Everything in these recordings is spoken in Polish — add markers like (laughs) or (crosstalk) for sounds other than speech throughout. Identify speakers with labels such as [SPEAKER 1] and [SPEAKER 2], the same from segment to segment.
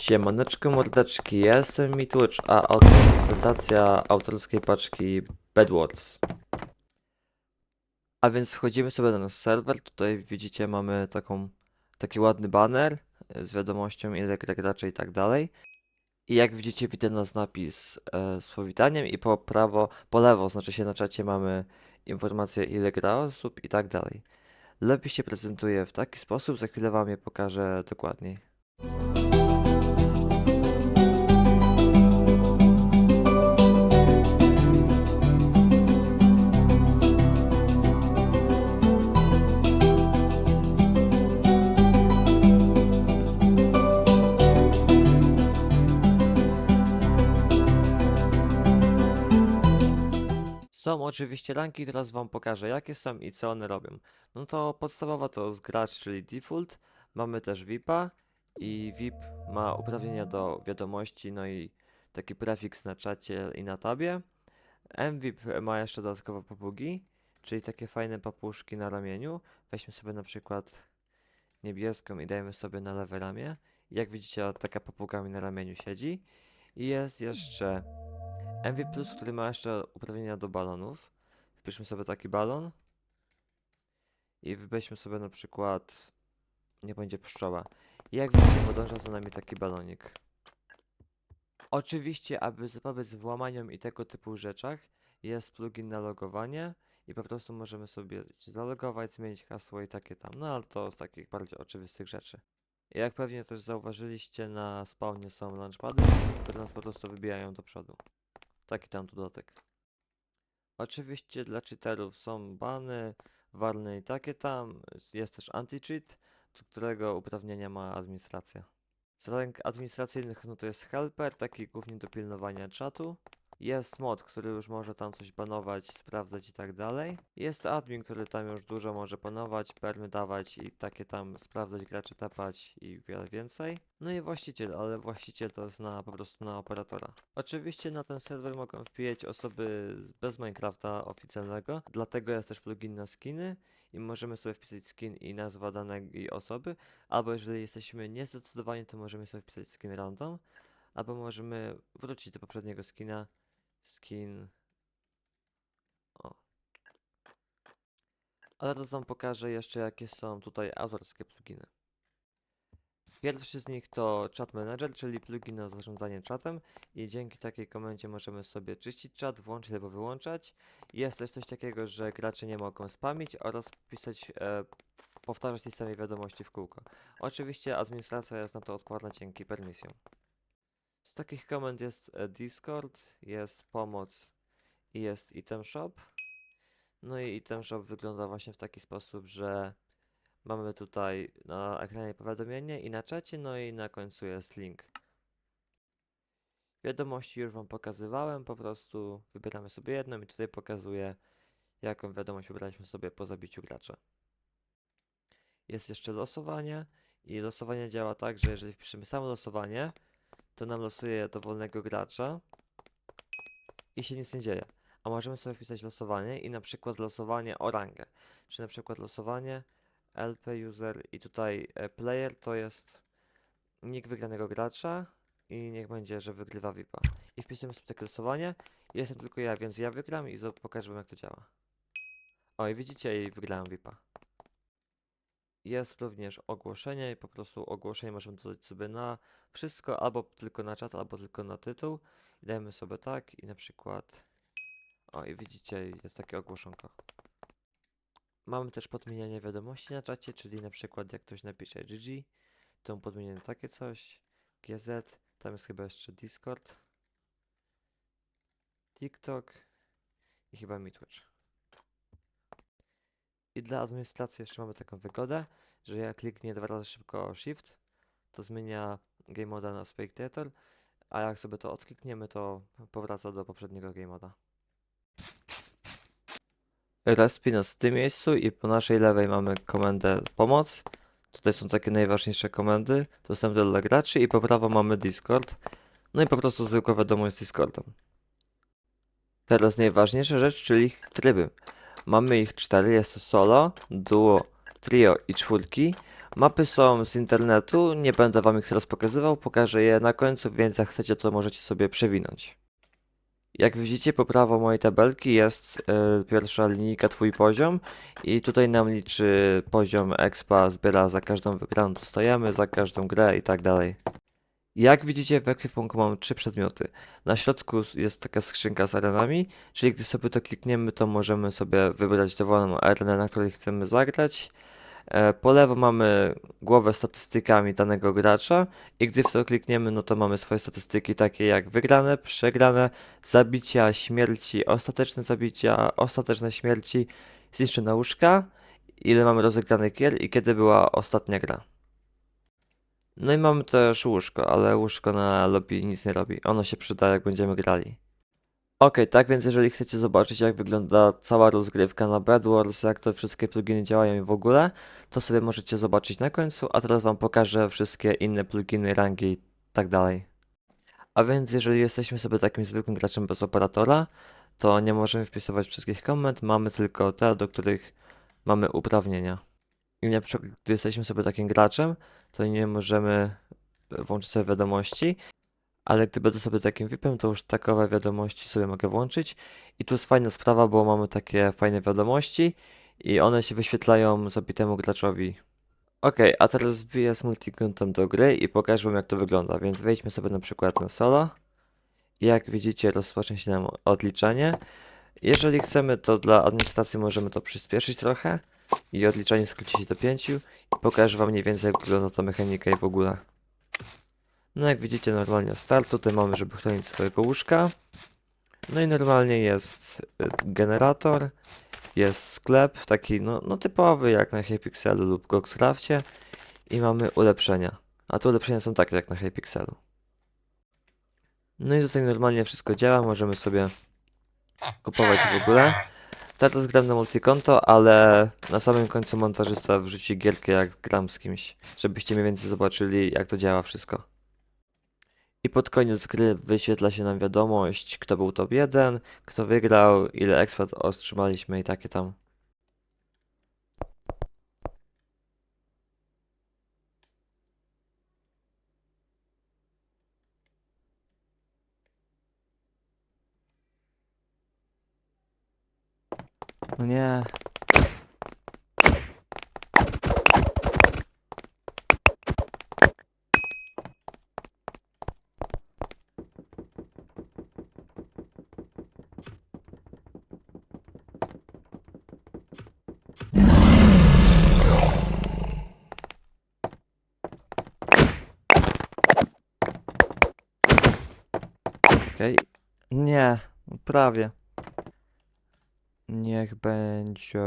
[SPEAKER 1] Siemaneczko mordeczki, ja jestem Mitwitch, a oto prezentacja autorskiej paczki Bedwars. A więc wchodzimy sobie na nasz serwer, tutaj widzicie mamy taką, taki ładny banner e, z wiadomością ile gra graczy i tak dalej. I jak widzicie widzę nas napis e, z powitaniem i po prawo, po lewo znaczy się na czacie mamy informację ile gra osób i tak dalej. Lepiej się prezentuje w taki sposób, za chwilę wam je pokażę dokładniej. Są oczywiście ranki, teraz wam pokażę jakie są i co one robią. No to podstawowa to jest czyli default. Mamy też VIPa i VIP ma uprawnienia do wiadomości, no i taki prefiks na czacie i na tabie. MVIP ma jeszcze dodatkowo papugi, czyli takie fajne papuszki na ramieniu. Weźmy sobie na przykład niebieską i dajemy sobie na lewe ramię. Jak widzicie, taka papuga mi na ramieniu siedzi. I jest jeszcze MV Plus, który ma jeszcze uprawnienia do balonów. Wpiszmy sobie taki balon. I wybeśmy sobie na przykład. Nie będzie pszczoła. Jak widzicie, podąża za nami taki balonik. Oczywiście, aby zapobiec włamaniom i tego typu rzeczach, jest plugin na logowanie i po prostu możemy sobie zalogować, zmienić hasło i takie tam. No ale to z takich bardziej oczywistych rzeczy. Jak pewnie też zauważyliście, na spawnie są launchpady, które nas po prostu wybijają do przodu. Taki tam dodatek. Oczywiście dla cheaterów są bany, warny i takie tam. Jest też anti-cheat, do którego uprawnienia ma administracja. Z rank administracyjnych no to jest helper, taki głównie do pilnowania czatu. Jest mod, który już może tam coś banować, sprawdzać i tak dalej. Jest admin, który tam już dużo może panować, permy dawać i takie tam sprawdzać graczy, tapać i wiele więcej. No i właściciel, ale właściciel to jest na, po prostu na operatora. Oczywiście na ten serwer mogą wpijać osoby bez Minecrafta oficjalnego, dlatego jest też plugin na skiny i możemy sobie wpisać skin i nazwa danej osoby, albo jeżeli jesteśmy niezdecydowani, to możemy sobie wpisać skin random, albo możemy wrócić do poprzedniego skina, skin... O. Ale teraz wam pokażę jeszcze jakie są tutaj autorskie pluginy. Pierwszy z nich to Chat Manager, czyli plugin na zarządzanie czatem i dzięki takiej komendzie możemy sobie czyścić czat, włączyć albo wyłączać. Jest też coś takiego, że gracze nie mogą spamić oraz pisać, e, powtarzać tej samej wiadomości w kółko. Oczywiście administracja jest na to odporna dzięki permisjom. Z takich komend jest e, Discord, jest pomoc i jest item shop. No i item shop wygląda właśnie w taki sposób, że mamy tutaj na ekranie powiadomienie i na czacie, no i na końcu jest link. Wiadomości już Wam pokazywałem, po prostu wybieramy sobie jedną i tutaj pokazuję, jaką wiadomość wybraliśmy sobie po zabiciu gracza. Jest jeszcze losowanie i losowanie działa tak, że jeżeli wpiszemy samo losowanie, to nam losuje dowolnego gracza i się nic nie dzieje. A możemy sobie wpisać losowanie i na przykład losowanie o rangę, czy na przykład losowanie LP user i tutaj e, player to jest nick wygranego gracza i niech będzie, że wygrywa VIPa. I wpisujemy sobie takie losowanie. Jestem tylko ja, więc ja wygram i pokażę wam jak to działa. O i widzicie i wygrałem VIPa. Jest również ogłoszenie i po prostu ogłoszenie możemy dodać sobie na wszystko, albo tylko na czat, albo tylko na tytuł. I dajemy sobie tak i na przykład... O i widzicie jest takie ogłoszonko. Mamy też podmienianie wiadomości na czacie, czyli na przykład jak ktoś napisze GG, to podmieniamy takie coś, GZ, tam jest chyba jeszcze Discord, TikTok i chyba Mitwitch. I dla administracji jeszcze mamy taką wygodę, że jak kliknie dwa razy szybko Shift, to zmienia game moda na Spectator, a jak sobie to odklikniemy, to powraca do poprzedniego game moda. Respi nas w tym miejscu i po naszej lewej mamy komendę pomoc. Tutaj są takie najważniejsze komendy, dostępne dla graczy i po prawo mamy Discord. No i po prostu zwykła wiadomość z Discordem. Teraz najważniejsza rzecz, czyli tryby. Mamy ich cztery, jest to solo, duo, trio i czwórki. Mapy są z internetu, nie będę wam ich teraz pokazywał, pokażę je na końcu, więc jak chcecie, to możecie sobie przewinąć. Jak widzicie, po prawo mojej tabelki jest e, pierwsza linijka Twój poziom i tutaj nam liczy poziom expa, zbiera za każdą wygraną dostajemy, za każdą grę i tak dalej. Jak widzicie, w ekwipunku mam trzy przedmioty. Na środku jest taka skrzynka z arenami, czyli gdy sobie to klikniemy, to możemy sobie wybrać dowolną arenę, na której chcemy zagrać. E, Po lewo mamy głowę statystykami danego gracza i gdy w to klikniemy, no to mamy swoje statystyki takie jak wygrane, przegrane, zabicia, śmierci, ostateczne zabicia, ostateczne śmierci, zniszczone łóżka, ile mamy rozegranych gier i kiedy była ostatnia gra. No i mamy też łóżko, ale łóżko na lobby nic nie robi. Ono się przyda jak będziemy grali. Okej, tak więc jeżeli chcecie zobaczyć jak wygląda cała rozgrywka na Bed Wars, jak to wszystkie pluginy działają i w ogóle, to sobie możecie zobaczyć na końcu, a teraz wam pokażę wszystkie inne pluginy, rangi i tak dalej. A więc jeżeli jesteśmy sobie takim zwykłym graczem bez operatora, to nie możemy wpisywać wszystkich komend, mamy tylko te, do których mamy uprawnienia. I na przykład, gdy jesteśmy sobie takim graczem, to nie możemy włączyć sobie wiadomości, ale gdy będę sobie takim VIP-em, to już takowe wiadomości sobie mogę włączyć. I tu jest fajna sprawa, bo mamy takie fajne wiadomości i one się wyświetlają zabitemu graczowi. Okej, a teraz wbiję z multiguntem do gry i pokażę wam jak to wygląda, więc wejdźmy sobie na przykład na solo. Jak widzicie rozpocznie się nam odliczanie. Jeżeli chcemy, to dla administracji możemy to przyspieszyć trochę i odliczanie skróci się do 5 i pokażę wam mniej więcej jak wygląda ta mechanika i w ogóle. No jak widzicie normalnie start, tutaj mamy, żeby chronić swojego łóżka. No i normalnie jest y, generator, jest sklep, taki no, no typowy jak na Hypixelu lub Goxcrafcie i mamy ulepszenia. A te ulepszenia są takie jak na Hypixelu. No i tutaj normalnie wszystko działa, możemy sobie kupować w ogóle. Teraz gram na multikonto, ale na samym końcu montażysta wrzuci gierkę jak gram z kimś, żebyście mniej więcej zobaczyli jak to działa wszystko. I pod koniec gry wyświetla się nam wiadomość, kto był top 1, kto wygrał, ile ekspert otrzymaliśmy i takie tam. No nie. Okej. Nie, prawie. Niech będzie.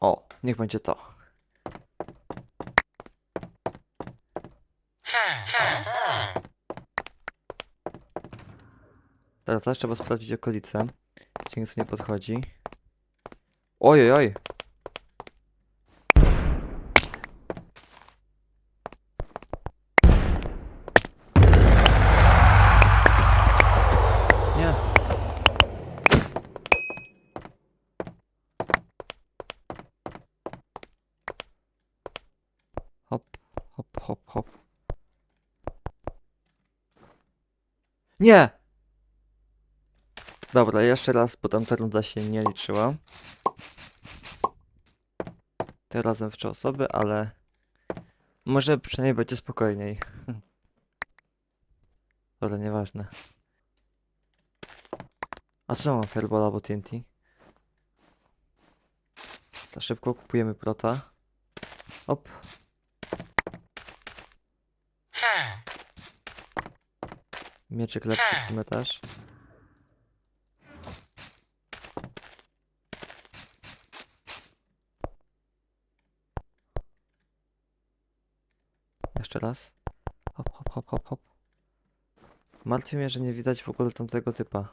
[SPEAKER 1] O, niech będzie to. Teraz trzeba sprawdzić okolice. Czy tu nie podchodzi. Oj, oj, oj. Nie. Hop, hop, hop, hop. Nie! Dobra, jeszcze raz, bo tamta runda się nie liczyła. Tym razem w trzy osoby, ale może przynajmniej będzie spokojniej. (laughs) Dobra, nieważne. A co mam Fireball albo TNT? To szybko kupujemy prota. Op. Mieczyk lepszy w sumie też. Jeszcze raz. Hop, hop, hop, hop, hop. Martwi mnie, że nie widać w ogóle tamtego typa.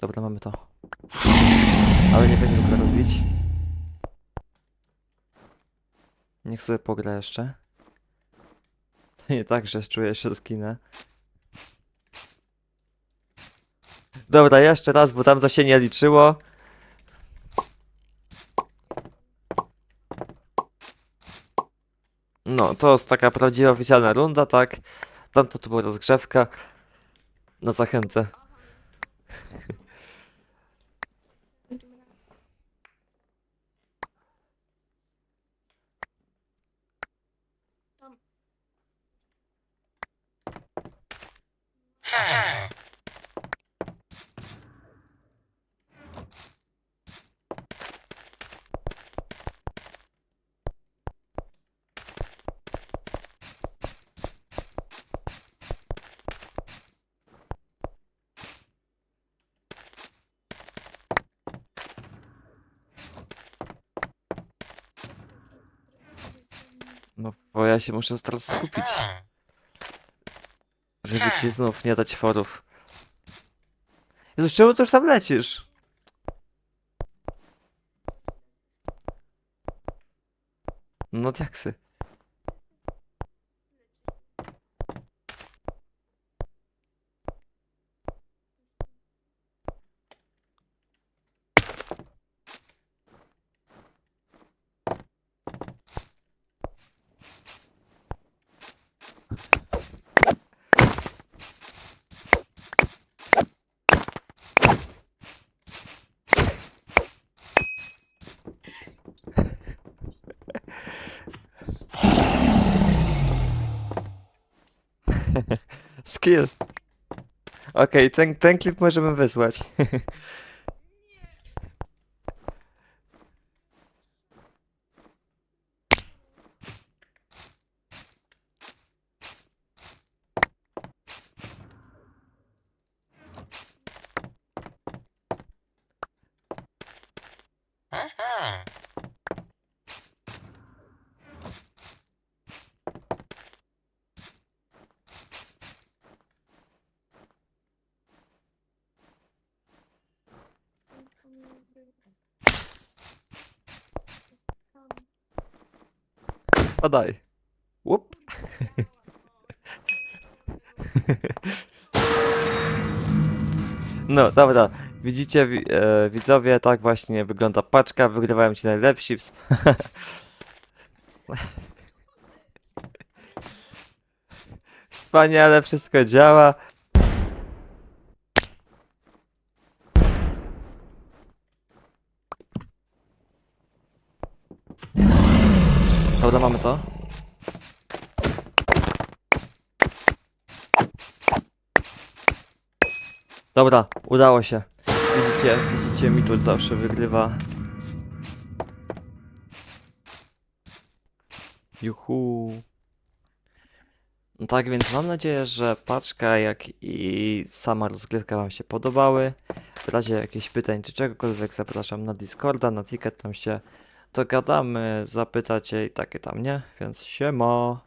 [SPEAKER 1] Dobra, mamy to. Ale nie będziemy go rozbić. Niech sobie pogra jeszcze. (laughs) To nie tak, że czuję się zginę. Dobra, jeszcze raz, bo tam to się nie liczyło. No, to jest taka prawdziwa oficjalna runda, tak? Tamto to była rozgrzewka. Na zachętę. (laughs) No, bo ja się muszę teraz skupić. Żeby ci znów nie dać forów. Jezu, z czemu to już tam lecisz? No diaksy. Skill. Okej, ten, ten klip możemy wysłać. (laughs) Spadaj. Łup. No, dobra. Widzicie, wi e, widzowie, tak właśnie wygląda paczka. Wygrywają ci najlepsi. Wsp- (laughs) Wspaniale, wszystko działa. Dobra, mamy to. Dobra, udało się. Widzicie, widzicie, mi tu zawsze wygrywa. Juhu. No tak więc mam nadzieję, że paczka, jak i sama rozgrywka Wam się podobały. W razie jakichś pytań czy czegokolwiek zapraszam na Discorda, na ticket, tam się dogadamy, zapytacie i takie tam, nie? Więc siema.